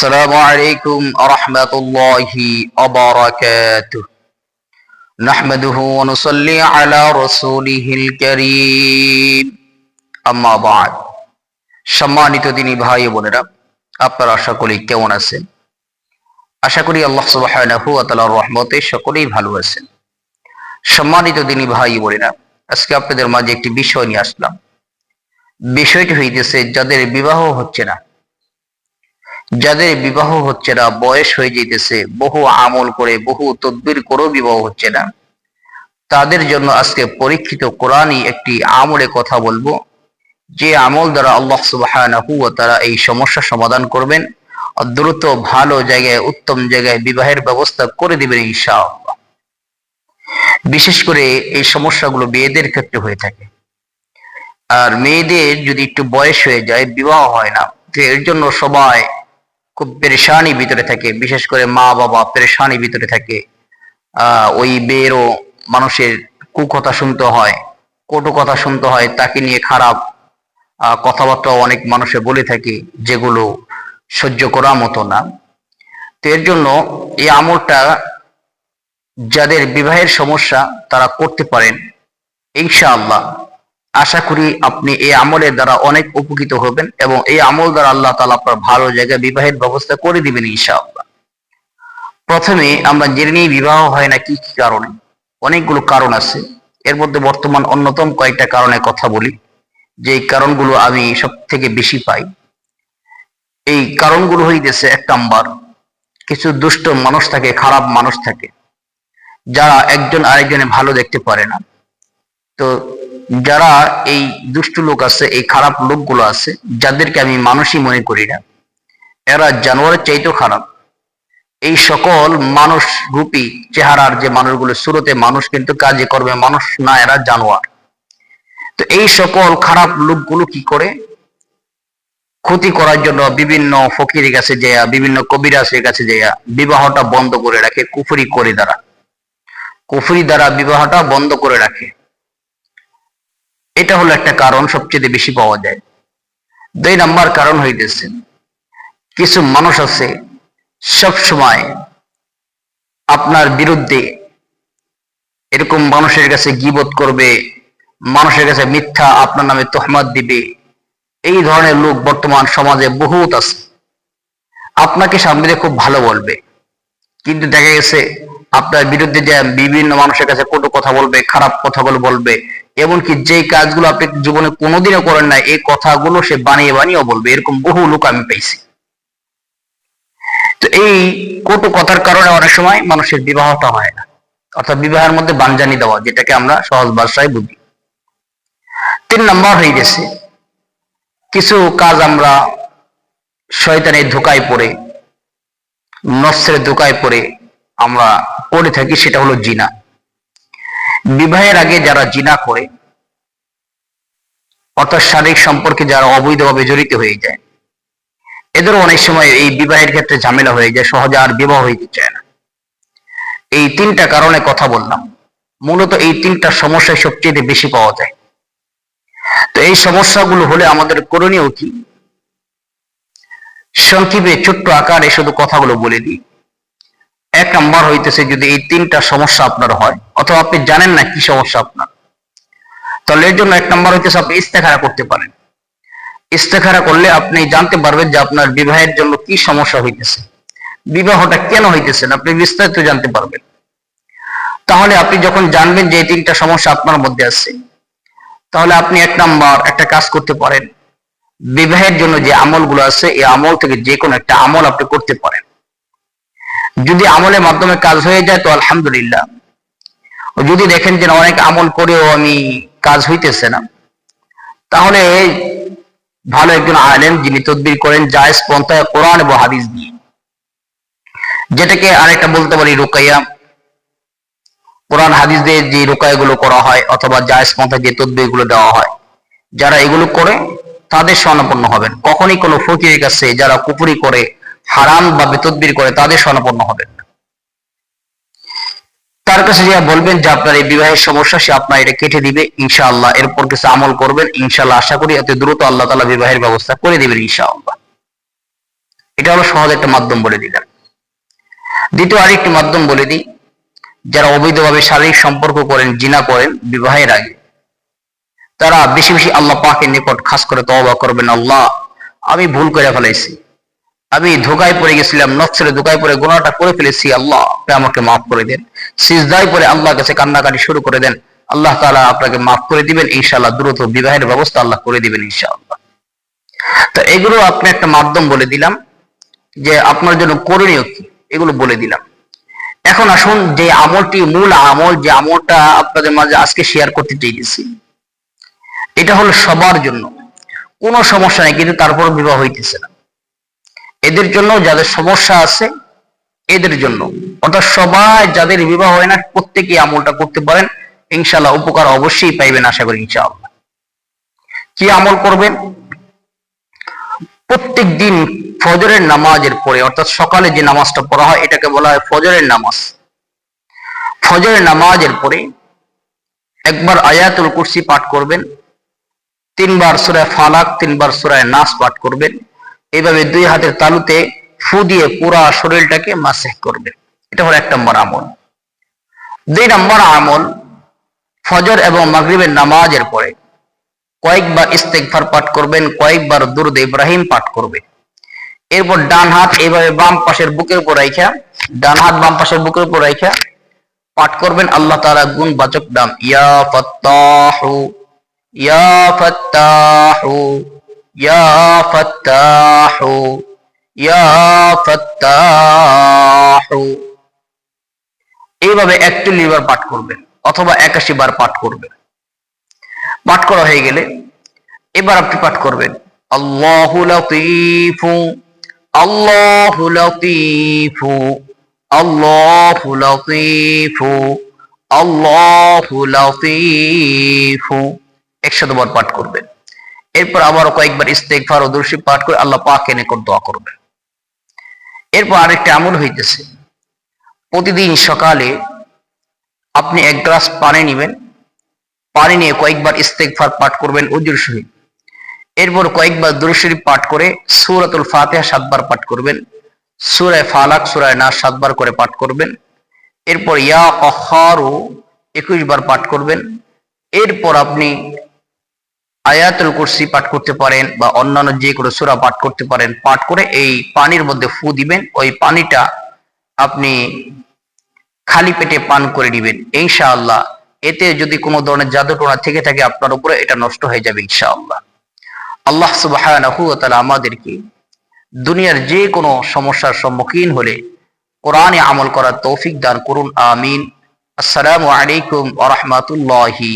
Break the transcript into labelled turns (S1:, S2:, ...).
S1: السلام عليكم ورحمة الله وبركاته نحمده ونصلي على رسوله الكريم أما بعد সম্মানিত দিনী ভাই ও বোনেরা আপনারা আশা করি কেমন আছেন আশা করি আল্লাহ সুবহানাহু ওয়া তাআলার রহমতে সকলেই ভালো আছেন সম্মানিত দিনী ভাই ও বোনেরা আজকে আপনাদের মাঝে একটি বিষয় নিয়ে আসলাম বিষয়টি হইতেছে যাদের বিবাহ হচ্ছে না যাদের বিবাহ হচ্ছে না, বয়স হয়ে যেতেছে বহু আমল করে, বহু তদবির করেও বিবাহ হচ্ছে না। তাদের জন্য আজকে পরীক্ষিত কোরআনই একটি আমলে কথা বলব। যে আমল দ্বারা আল্লাহ ওয়া তাআলা এই সমস্যা সমাধান করবেন দ্রুত ভালো জায়গায়, উত্তম জায়গায় বিবাহের ব্যবস্থা করে দিবেন ইনশাআল্লাহ। বিশেষ করে এই সমস্যাগুলো মেয়েদের ক্ষেত্রে হয়ে থাকে। আর মেয়েদের যদি একটু বয়স হয়ে যায়, বিবাহ হয় না এর জন্য সবাই খুব পেরেশানি ভিতরে থাকে, বিশেষ করে মা বাবা পেরেশানি ভিতরে থাকে। ওই বেরও মানুষের কুকথা শুনতে হয় কটু কথা শুনতে হয়, তাকে নিয়ে খারাপ কথাবার্তা অনেক মানুষে বলে থাকে, যেগুলো সহ্য করার মতো না। তো এর জন্য এই আমলটা যাদের বিবাহের সমস্যা তারা করতে পারেন, ইনশাআল্লাহ। আশা করি আপনি এই আমলের দ্বারা অনেক উপকৃত হবেন এবং এই আমল দ্বারা আল্লাহ তালা আপনার ভালো জায়গায় বিবাহের ব্যবস্থা করে দিবেন ইনশাআল্লাহ। প্রথমে আমরা জেনে নিই বিবাহ হয় না কি কি কারণে। অনেকগুলো কারণ আছে। এর মধ্যে বর্তমান অন্যতম কয়েকটা কারণে কথা বলি। যে কারণগুলো আমি সব থেকে বেশি পাই। এই কারণগুলো হইতেছে এক নাম্বার, কিছু দুষ্ট মানুষ থাকে, খারাপ মানুষ থাকে, যারা একজন আরেকজনে ভালো দেখতে পারে না। তো যারা এই দুষ্ট লোক আছে, এই খারাপ লোকগুলো আছে, যাদেরকে আমি মানুষই মনে করি না, এরা জানোয়ারের চাইতেও খারাপ। এই সকল মানুষ রূপী চেহারার যে মানুষগুলো শুরুতে মানুষ কিন্তু কাজে করবে মানুষ না, এরা জানোয়ার। তো এই সকল খারাপ লোকগুলো কি করে? ক্ষতি করার জন্য বিভিন্ন ফকিরের কাছে যেয়া বিভিন্ন কবিরাজের কাছে যেয়া বিবাহটা বন্ধ করে রাখে, কুফরি করে দ্বারা। কুফরি দ্বারা বিবাহটা বন্ধ করে রাখে। এটা হলো একটা কারণ সবচেয়ে বেশি পাওয়া যায়। দুই নাম্বার কারণ হইতেছে, কিছু মানুষ আছে সব সময় আপনার বিরুদ্ধে এরকম মানুষের কাছে গিবত করবে, মানুষের কাছে মিথ্যা আপনার নামে তহমাত দিবে। এই ধরনের লোক বর্তমান সমাজে বহুত আছে। আপনাকে সামনে খুব ভালো বলবে। কিন্তু দেখা গেছে, আপনার বিরুদ্ধে যে বিভিন্ন মানুষের কাছে কটু কথা বলবে, খারাপ কথাগুলো বলবে এমনকি যে কাজগুলো আপনি জীবনে কোনোদিনও করেন না এই কথাগুলো সে বানিয়ে বানিয়েও বলবে। এরকম বহু লোক আমি পাইছি তো এই কটু কথার কারণে অনেক সময় মানুষের বিবাহটা হয় না। অর্থাৎ বিবাহের মধ্যে বানজানি দেওয়া, যেটাকে আমরা সহজ ভাষায় বুঝি তিন নম্বর হয়ে গেছে, কিছু কাজ আমরা শয়তানের ধোকায় পড়ে, নফসের ধোকায় পড়ে আমরা করে থাকি, সেটা হলো জিনা। বিবাহের আগে যারা জিনা করে, অর্থাৎ শারীরিক সম্পর্কে যারা অবৈধভাবে জড়িত হয়ে যায় এদের অনেক সময় এই বিবাহের ক্ষেত্রে ঝামেলা হয়ে যায়, সহজে আর বিবাহ হইতে চায় না। এই তিনটা কারণে কথা বললাম। মূলত এই তিনটা সমস্যায় সবচেয়ে বেশি পাওয়া যায়। তো এই সমস্যাগুলো হলে আমাদের করণীয় কি? সংক্ষেপে ছোট্ট আকারে শুধু কথাগুলো বলে দিই। এক নাম্বার হইতেছে যদি এই তিনটা সমস্যা আপনার হয়, অথবা আপনি জানেন না কি সমস্যা আপনার। তাহলে এর জন্য এক নাম্বার হইতেছে আপনি ইস্তেখারা করতে পারেন। ইস্তেখারা করলে আপনি জানতে পারবেন যে আপনার বিবাহের জন্য কি সমস্যা হইতেছে। বিবাহটা কেন হইতেছে না, আপনি বিস্তারিত জানতে পারবেন। তাহলে আপনি যখন জানবেন যে এই তিনটা সমস্যা আপনার মধ্যে আছে, তাহলে আপনি এক নাম্বার একটা কাজ করতে পারেন। বিবাহের জন্য যে আমলগুলো আছে, এই আমল থেকে যে কোনো একটা আমল আপনি করতে পারেন। যদি আমলের মাধ্যমে কাজ হয়ে যায় তো আলহামদুলিল্লাহ। যদি দেখেন যে অনেক আমল করেও আমি কাজ হইতেছে না, তাহলে ভালো একজন আলেম যিনি তদবির করেন জায়েজ পন্থায় কোরআন এবং হাদিস দিয়ে। যেটাকে আরেকটা বলতে পারি রোকাইয়া। কোরআন, হাদিস দিয়ে যে রুকাইগুলো করা হয় অথবা জায়েজ পন্থায় যে তদবিরগুলো দেওয়া হয়, যারা এগুলো করে তাদের স্বর্ণপন্ন হবেন। কখনই কোনো ফকিরের কাছে যারা কুপুরি করে হারাম বা বেতদ্বির করে তাদের স্বর্ণপন্ন হবেন তার কাছে যা বলবেন যে, আপনার এই বিবাহের সমস্যা, সে আপনার এটা কেটে দিবে, ইনশাআল্লাহ। এরপর কিছু আমল করবেন, ইনশাআল্লাহ আশা করি এত দ্রুত আল্লাহ তালা বিবাহের ব্যবস্থা করে দিবেন, ইনশাআল্লাহ। এটা হলো সহজ একটা মাধ্যম বলে দিলাম। দ্বিতীয় আরেকটি মাধ্যম বলে দিই, যারা অবৈধভাবে শারীরিক সম্পর্ক করেন, জিনা করেন বিবাহের আগে, তারা বেশি বেশি আল্লাহ পাকের নিকট খাস করে তওবা করবেন, আল্লাহ, আমি ভুল করে ফেলাইছি। আমি ধোকায় পড়ে গেছিলাম নচ্ছের ধোকায় পড়ে গুণাটা করে ফেলেছি, আল্লাহ আমাকে মাফ করে দেন। সিজদায় পরে আল্লাহ কাছে কান্নাকাটি শুরু করে দেন। আল্লাহ তাআলা আপনাকে মাফ করে দিবেন, ইনশাআল্লাহ দ্রুত বিবাহের ব্যবস্থা আল্লাহ করে দিবেন, ইনশাআল্লাহ। তো এগুলো আপনি একটা মাধ্যম বলে দিলাম, যে আপনার জন্য করণীয় কি, এগুলো বলে দিলাম। এখন আসুন, যে আমলটি মূল আমল, যে আমলটা আপনাদের মাঝে আজকে শেয়ার করতে চাইতেছি, এটা হলো সবার জন্য। কোনো সমস্যা নেই, কিন্তু তারপর বিবাহ হইতেছে না। এদের জন্য যাদের সমস্যা আছে, এদের জন্য। অর্থাৎ সবাই যাদের বিবাহ হয় না, প্রত্যেকেই আমলটা করতে পারেন। ইনশাল্লাহ উপকার অবশ্যই পাইবেন আশা করি ইনশাআল্লাহ। কি আমল করবেন? প্রত্যেক দিন ফজরের নামাজের পরে, অর্থাৎ সকালে যে নামাজটা পড়া হয়, এটাকে বলা হয় ফজরের নামাজ। ফজরের নামাজের পরে একবার আয়াতুল কুরসি পাঠ করবেন, তিনবার সুরায় ফালাক, তিনবার সুরায় নাস পাঠ করবেন। এইভাবে দুই হাতের তালুতে ফু দিয়ে পুরা শরীরটাকে মাসেহ করবেন এটা হলো এক নম্বর আমল। দুই নম্বর আমল ফজর এবং মাগরিবের নামাজের পরে কয়েকবার ইস্তেকফার পাঠ করবেন, কয়েকবার দুরুদ ইব্রাহিম পাঠ করবে এরপর ডান হাত এইভাবে বাম পাশের বুকের উপর রাইখা, ডান হাত বাম পাশের বুকের উপর রাইখা পাঠ করবেন, আল্লাহ তাআলা গুণ বাচক নাম ইয়া ফাত্তাহু ইয়া ফাত্তাহু। ইয়া ফাত্তাহু ইয়া ফাত্তাহু এইভাবে একটি লিবার পাঠ করবেন অথবা একাশি বার পাঠ করবেন পাঠ করা হয়ে গেলে এবার আপনি পাঠ করবেন বার পাঠ করবেন। এরপর আবারও কয়েকবার ইস্তেগফার ও দুরূদ পাঠ করে আল্লাহ পাকের নিকট দোয়া করবেন। এরপর আরেকটা আমল হইতেছে। প্রতিদিন সকালে আপনি এক গ্লাস পানি নেবেন। পানি নিয়ে কয়েকবার ইস্তেগফার পাঠ করবেন উজুর সহিত। এরপর কয়েকবার দুরুদ পাঠ করে সূরাতুল ফাতিহা সাতবার পাঠ করবেন। সুরায় ফালাক, সুরায় না সাতবার করে পাঠ করবেন। এরপর ইয়া কহারু একুশ বার পাঠ করবেন। এরপর আপনি আয়াতুল কুরসি পাঠ করতে পারেন বা অন্যান্য যে কোনো সূরা পাঠ করতে পারেন, পাঠ করে এই পানির মধ্যে ফু দিবেন। ওই পানিটা আপনি খালি পেটে পান করে দিবেন ইনশাআল্লাহ এতে যদি কোনো ধরনের জাদুটোনা থেকে থাকে, আপনার উপরে এটা নষ্ট হয়ে যাবে ইনশাআল্লাহ। আল্লাহ তাআলা আমাদেরকে দুনিয়ার যে কোনো সমস্যার সম্মুখীন হলে কোরআনে আমল করার তৌফিক দান করুন, আমিন। আসসালামু আলাইকুম ওয়া রাহমাতুল্লাহি